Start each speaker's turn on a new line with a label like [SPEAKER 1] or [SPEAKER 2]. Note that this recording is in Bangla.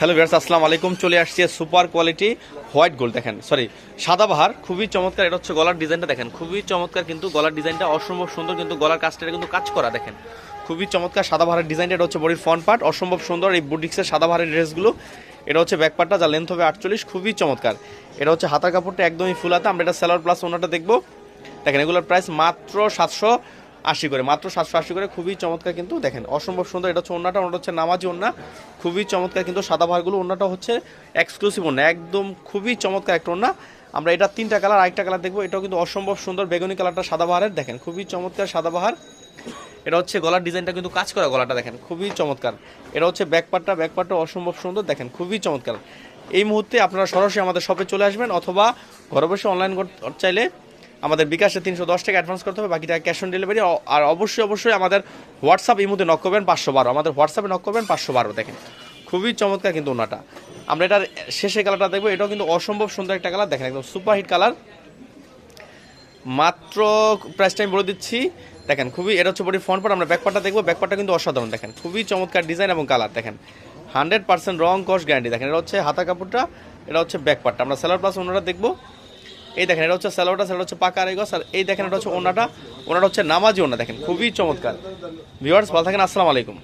[SPEAKER 1] হ্যালো ভিয়ার্স আসসালামু আলাইকুম। চলে আসছে সুপার কোয়ালিটি হোয়াইট গোল্ড, দেখেন সরি সাদাবাহার খুবই চমৎকার। এটা হচ্ছে গলার ডিজাইনটা, দেখেন, খুবই চমৎকার কিন্তু গলার ডিজাইনটা, অসম্ভব সুন্দর কিন্তু গলার কাজটা কিন্তু কাজ করা, দেখেন, খুবই চমৎকার সাদাবাহারের ডিজাইনটা। এটা হচ্ছে বডির ফ্রন্ট পার্ট অসম্ভব সুন্দর এই বুটিক্সের সাদাবাহারের ড্রেসগুলো। এটা হচ্ছে ব্যাক পার্টটা যা লেন্থ হবে আটচল্লিশ, খুবই চমৎকার। এটা হচ্ছে হাতার কাপড়টা একদমই ফুল হাতে, আমরা এটা সেলার প্লাস ওনাটা দেখব। দেখেন, এগুলোর প্রাইস মাত্র সাতশো আশি করে, মাত্র সাতশো আশি করে, খুবই চমৎকার কিন্তু দেখেন, অসম্ভব সুন্দর, এটা হচ্ছে ওনাটা ওনাটা হচ্ছে নামাজি ওনা খুবই চমৎকার কিন্তু সাদা ভারগুলো ওনাটা হচ্ছে এক্সক্লুসিভ ওনা একদম খুবই চমৎকার একটা ওনা আমরা এটা তিনটা কালার, আরেকটা কালার দেখব, এটাও কিন্তু অসম্ভব সুন্দর বেগুনি কালারটা সাদা বাহারের, দেখেন, খুবই চমৎকার সাদা বাহার। এটা হচ্ছে গলার ডিজাইনটা কিন্তু কাজ করা গলাটা, দেখেন, খুবই চমৎকার। এটা হচ্ছে ব্যাক পার্টটা ব্যাক পার্টটা অসম্ভব সুন্দর, দেখেন, খুবই চমৎকার। এই মুহূর্তে আপনারা সরাসরি আমাদের শপে চলে আসবেন, অথবা ঘরে বসে অনলাইন চাইলে আমাদের বিকাশে তিনশো দশ টাকা অ্যাডভান্স করতে হবে বাকি টাকা ক্যাশ অন ডেলিভারি আর অবশ্যই অবশ্যই আমাদের হোয়াটসঅ্যাপ এই মুহূর্তে নক করবেন পাঁচশো বারো। আমাদের হোয়াটসঅ্যাপে নক করবেন পাঁচশো বারো, দেখেন। খুবই চমৎকার কিন্তু ওনাটা। আমরা এটার শেষে কালারটা দেখব, এটাও কিন্তু অসম্ভব সুন্দর একটা কালার দেখেন একদম সুপার হিট কালার মাত্র প্রাইসটা আমি বলে দিচ্ছি। দেখেন, খুবই, এটা হচ্ছে বডির ফ্রন্ট পার্ট আমরা ব্যাক পার্টটা দেখব। ব্যাক পার্টটা কিন্তু অসাধারণ, দেখেন। খুবই চমৎকার ডিজাইন এবং কালার দেখেন। হান্ড্রেড পার্সেন্ট রং কস্ট গ্যারান্টি দেখেন। এটা হচ্ছে হাতা কাপড়টা, এটা হচ্ছে ব্যাক পার্টটা আমরা সেলার প্লাস ওনারা দেখব। এই দেখেন, এটা হচ্ছে স্যালোটা সেটা হচ্ছে পাকা আরেগস আর এই দেখেন, এটা হচ্ছে ওনাটা ওনাটা হচ্ছে নামাজি ওনা দেখেন, খুবই চমৎকার। ভিউয়ার্স ভালো থাকেন, আসসালামু আলাইকুম।